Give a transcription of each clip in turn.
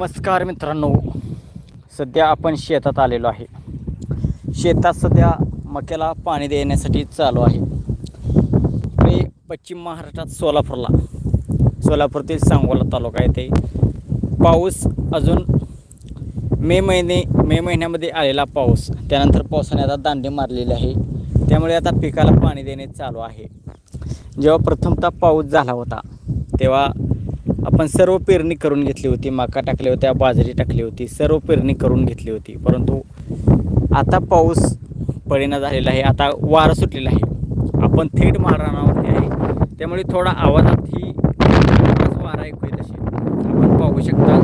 नमस्कार मित्रांनो. सध्या आपण शेतात आलेलो आहे. शेतात सध्या मक्याला पाणी देण्यासाठी चालू आहे. ते पश्चिम महाराष्ट्रात सोलापूरला सोलापूरतील सांगोला तालुका येथे पाऊस अजून मे महिने मे महिन्यामध्ये आलेला पाऊस. त्यानंतर पावसाने आता दांडी मारलेली आहे. त्यामुळे आता पिकाला पाणी देणे चालू आहे. जेव्हा प्रथमतः पाऊस झाला होता तेव्हा आपण सर्व पेरणी करून घेतली होती मका टाकल्या होत्या बाजरी टाकली होती सर्व पेरणी करून घेतली होती. परंतु आता पाऊस पडेना झालेला आहे आता वारं सुटलेला आहे. आपण थेट मारणावरती आहे. त्यामुळे थोडा आवाजात ही वारा ऐकू येत असेल. आपण पाहू शकता.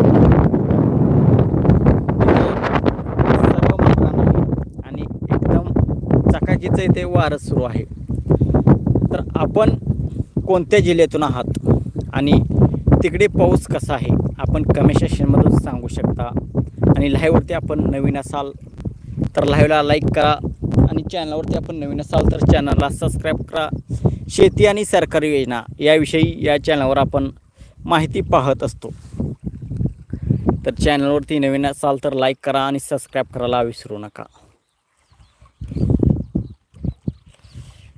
सर्व मालरान आहे आणि एकदम चकाकीचं इथे वारं सुरू आहे. तर आपण कोणत्या जिल्ह्यातून आहात? आणि तिकडे पाऊस कसा आहे आपण कमेंट सेक्शनमधून सांगू शकता. आणि लाईव्हवरती आपण नवीन असाल तर लाईव्हला लाईक करा आणि चॅनलवरती आपण नवीन असाल तर चॅनलला सबस्क्राईब करा. शेती आणि सरकारी योजना याविषयी या चॅनलवर आपण माहिती पाहत असतो. तर चॅनलवरती नवीन असाल तर लाईक करा आणि सबस्क्राईब करायला विसरू नका.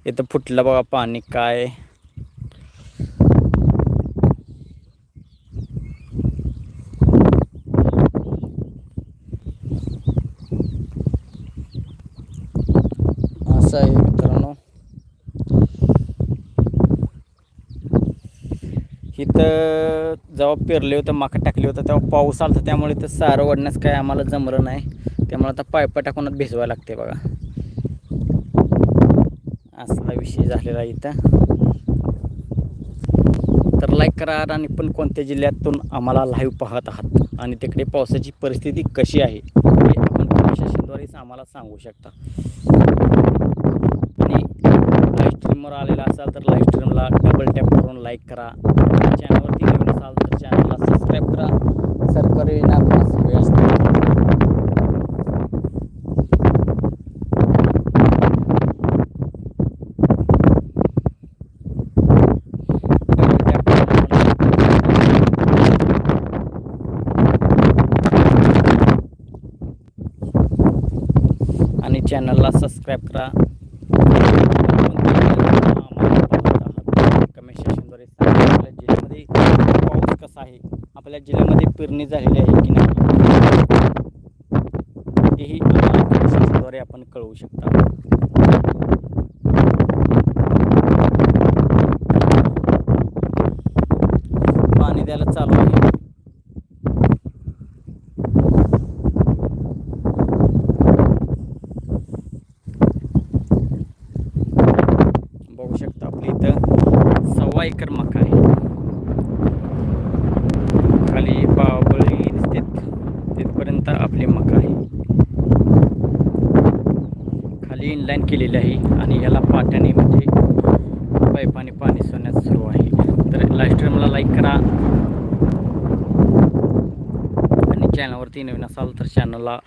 इथं फुटलं बघा पाणी काय असं आहे मित्रांनो तर जेव्हा पेरले होतं माका टाकले होतं तेव्हा पाऊस आला होता त्यामुळे ते सारं वाढण्यास काय आम्हाला जमलं नाही. त्यामुळे आता पायपा टाकूनच भिजवायला लागते बघा. असला विषय झालेला इथं. तर लाईक करा आणि पण कोणत्या जिल्ह्यातून आम्हाला लाईव्ह पाहत आहात आणि तिकडे पावसाची परिस्थिती कशी आहे हे आपण कमेंट आम्हाला सांगू शकता. आणि लाईव्ह स्ट्रीमवर आलेला असाल तर लाईव्ह स्ट्रीमला डबल टॅप करून लाईक करा चॅनलवरती नवीन असाल तर चॅनलला सबस्क्राईब करा. सरकारी नागपूर वेळ आणि चॅनलला सबस्क्राईब करा कमेंट सेक्शनद्वारे सांगा आपल्या जिल्ह्यामध्ये पाऊस कसा आहे आपल्या जिल्ह्यामध्ये पेरणी झालेली आहे की नाही हेही आम्हाला आपण कळवू शकता. पाणी द्यायला चालू आहे. बघू शकता आपल्या इथं सव्वा एकर मका आहे खाली बाबळी दिसते तिथपर्यंत आपली मका आहे खाली इनलाईन केलेली आहे आणि याला पाट्याने म्हणजे पाईपाने पाणी सोडण्यास सुरू आहे. तर लाईव्ह स्ट्रीमला लाईक करा. आणि चॅनलवरती नवीन असाल तर चॅनलला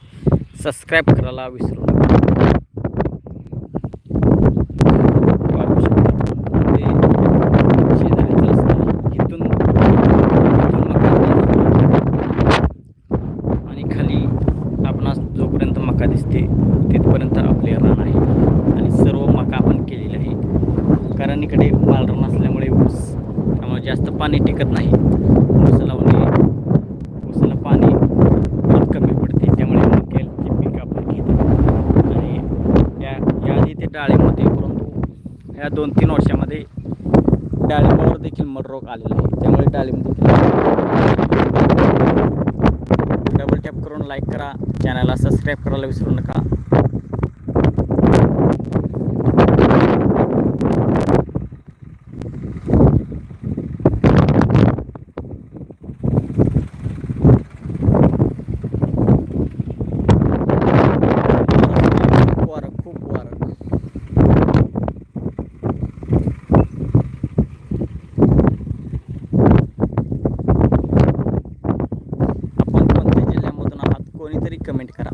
सबस्क्राईब करायला विसरू नका पाहू शकता ते शेजारीचा रस्ता आहे. इथून इथून मका आणि खाली आपणास जोपर्यंत मका दिसते तिथपर्यंत आपले रान आहे आणि सर्व मका आपण केलेली आहे कारण इकडे नसल्यामुळे ऊस त्यामुळे जास्त पाणी टिकत नाही. ऊस लावणे ऊसाला पाणी कमी पडते. त्यामुळे मक्याची पीक आपण घेतो. आणि या याआधी ते डाळिंब होते परंतु ह्या दोन तीन वर्षामध्ये डाळिंबावर देखील मड रोग आलेला आहे. त्यामुळे डाळिंब देखील डबल टॅप करून लाईक करा. चॅनलला सबस्क्राईब करायला विसरू नका खूप वारं खूप वारं आपण कोणत्या जिल्ह्यामधून आहात कोणीतरी कमेंट करा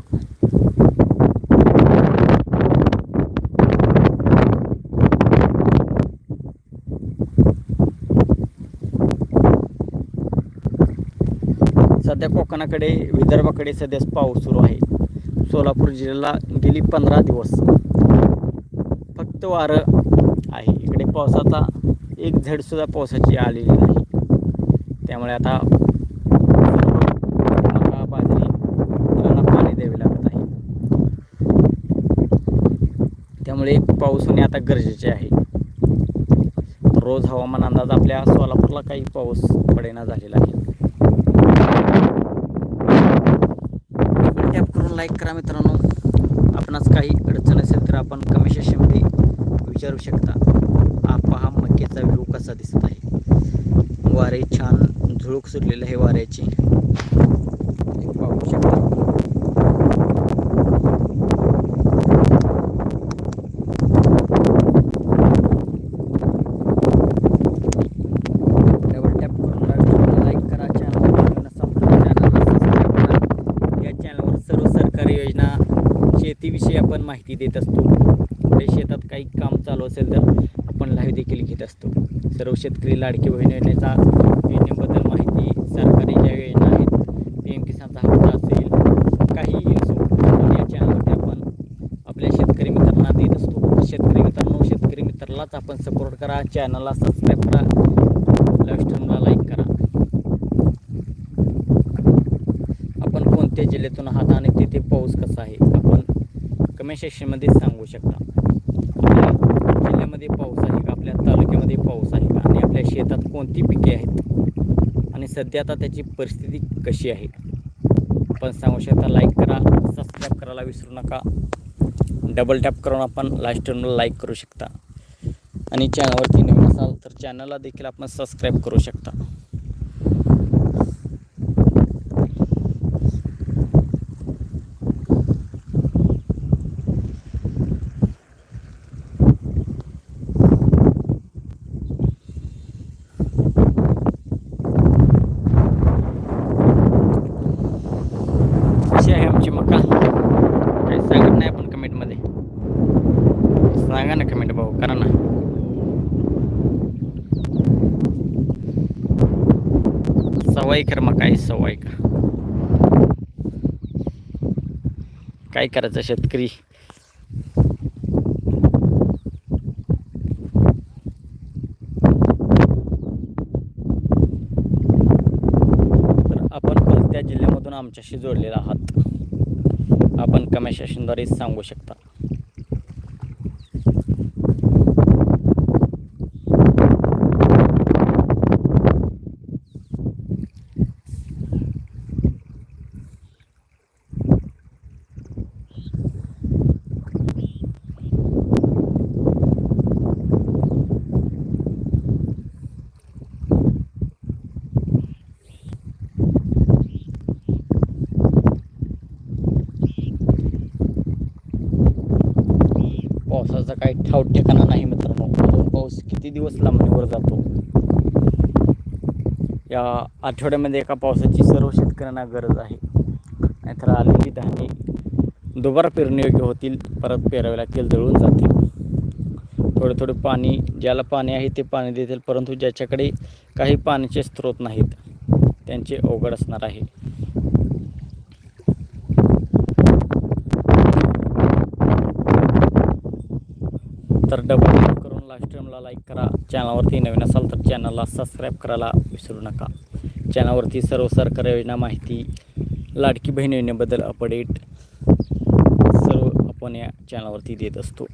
सध्या कोकणाकडे विदर्भाकडे सध्या पाऊस सुरू आहे. सोलापूर जिल्ह्याला गेली पंधरा दिवस. फक्त वारं आहे. इकडे पावसाचा एक झडसुद्धा पावसाची आलेली नाही. त्यामुळे आता बाजरी पाणी द्यावे लागत आहे. त्यामुळे पाऊस होणे आता गरजेचे आहे. रोज हवामान अंदाज आपल्या सोलापूरला काही पाऊस पडेना झालेला आहे टॅप करून लाईक करा मित्रांनो. आपणास काही अडचण असेल तर आपण कमेंट सेक्शनमध्ये विचारू शकता. हा पहा मक्याचा व्ह्यू कसा दिसत आहे. वारे छान झुळूक सुटलेली आहे वाऱ्याची हे पाहू शकता डबल टॅप करून लाईक करा चॅनल चॅनलला सबस्क्राईब करा या चॅनलवर सर्व सरकारी योजना शेतीविषयी आपण माहिती देत असतो. शेतात काही काम चालू असेल तर आपण लाईव्ह देखील घेत असतो. सर्व शेतकरी लाडकी बहीण योजनेचा योजनेबद्दल माहिती सरकारी ज्या योजना आहेत पी एम किसानचा हप्ता असेल काहीही असो आपण या चॅनलवरती आपण आपल्या शेतकरी मित्रांना देत असतो. शेतकरी मित्रांनो शेतकरी मित्रालाच आपण सपोर्ट करा चॅनलला सबस्क्राईब करा लाईव्ह स्ट्रीमला लाईक करा. आपण कोणत्या जिल्ह्यातून आहात आणि तिथे पाऊस कसा आहे? कमेंट सेक्शनमध्ये सांगू शकता. आपल्या जिल्ह्यामध्ये पाऊस आहे का? आपल्या तालुक्यामध्ये पाऊस आहे का? आणि आपल्या शेतात कोणती पिके आहेत? आणि सध्या आता त्याची परिस्थिती कशी आहे? आपण सांगू शकता लाईक करा सबस्क्राईब करायला विसरू नका. डबल टॅप करून आपण लास्ट स्ट्रीमला लाईक करू शकता. आणि चॅनलवरती नवीन असाल तर चॅनलला देखील आपण सबस्क्राईब करू शकता कशी आहे आमची मका काही सांगत नाही आपण कमेंटमध्ये सांगा ना कमेंट भाऊ करा ना सवाई कर मग काय सवाई का काय करायचं शेतकरी? तर आपण त्या जिल्ह्यामधून आमच्याशी जोडलेला आहात? आपण कमेंट सेक्शनद्वारे सांगू शकता. पावसाचा काही ठाव ठिकाणा नाही मित्रांनो. अजून पाऊस किती दिवस लांबणीवर जातो? या आठवड्यामध्ये एका पावसाची सर्व शेतकऱ्यांना गरज आहे. नाहीतर आलेली धान्य दुबार पेरणीयोग्य होतील परत पेरावे लागतील जळून जातील. थोडे थोडे पाणी ज्याला पाणी आहे ते पाणी देतील परंतु ज्याच्याकडे काही पाण्याचे स्रोत नाहीत त्यांचे अवघड असणार आहे. तर डबल क्लिक करून लास्ट टाईमला लाईक करा. चॅनलवरती नवीन असाल तर चॅनलला सबस्क्राईब करायला विसरू नका. चॅनलवरती सर्व सरकार योजना माहिती लाडकी बहीण योजनेबद्दल अपडेट सर्व आपण या चॅनलवरती देत असतो.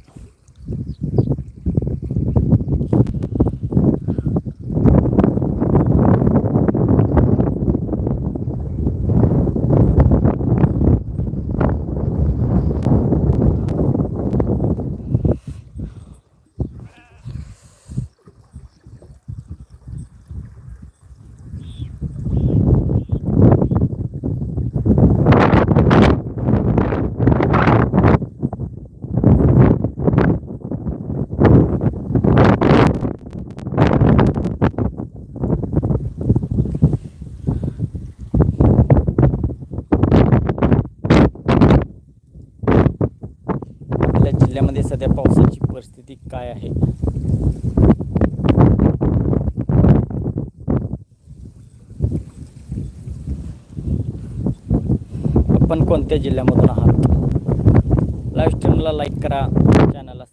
जिल्ह्यामध्ये सध्या पावसाची परिस्थिती काय आहे? आपण कोणत्या जिल्ह्यामधून आहात? लाईव्ह स्ट्रीमला लाईक करा चॅनलला